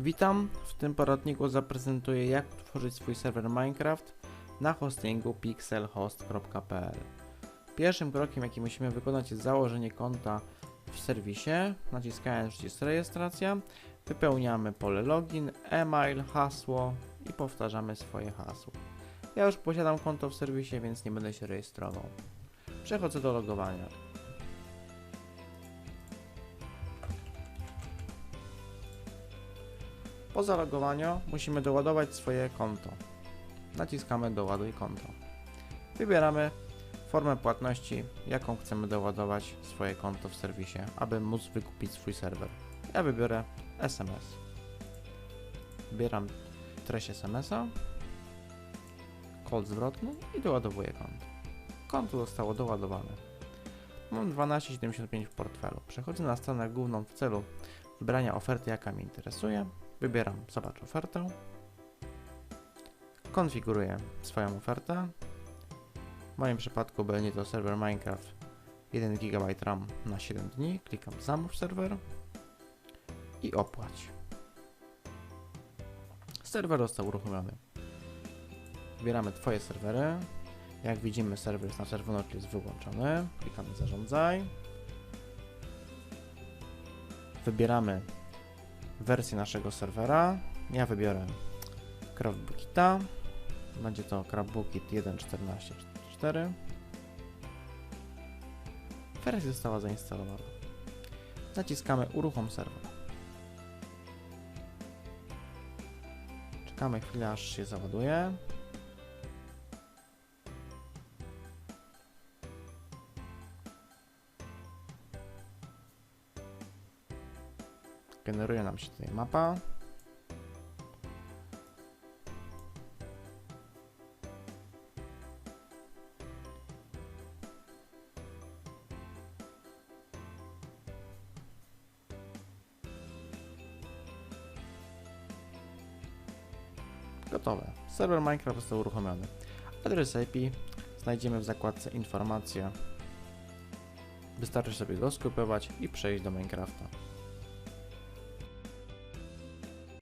Witam, w tym poradniku zaprezentuję jak tworzyć swój serwer Minecraft na hostingu pixelhost.pl Pierwszym krokiem jaki musimy wykonać jest założenie konta w serwisie, naciskając przycisk rejestracja, wypełniamy pole login, e-mail, hasło i powtarzamy swoje hasło. Ja już posiadam konto w serwisie, więc nie będę się rejestrował. Przechodzę do logowania. Po zalogowaniu musimy doładować swoje konto. Naciskamy doładuj konto. Wybieramy formę płatności, jaką chcemy doładować swoje konto w serwisie, aby móc wykupić swój serwer. Ja wybiorę SMS. Wybieram treść SMS-a, kod zwrotny i doładowuję konto. Konto zostało doładowane. Mam 12,75 w portfelu. Przechodzę na stronę główną w celu wybrania oferty, jaka mnie interesuje. Wybieram Zobacz ofertę. Konfiguruję swoją ofertę. W moim przypadku będzie to serwer Minecraft 1 GB RAM na 7 dni. Klikam Zamów serwer i opłać. Serwer został uruchomiony. Wybieramy Twoje serwery. Jak widzimy, serwer jest na czerwono, jest wyłączony. Klikamy Zarządzaj. Wybieramy wersję naszego serwera. Ja wybiorę CraftBookita. Będzie to CraftBookit 1.14.4. Wersja została zainstalowana. Naciskamy uruchom serwer. Czekamy chwilę aż się załaduje. Generuje nam się tutaj mapa. Gotowe. Serwer Minecraft został uruchomiony. Adres IP znajdziemy w zakładce informacje. Wystarczy sobie go skopiować i przejść do Minecrafta.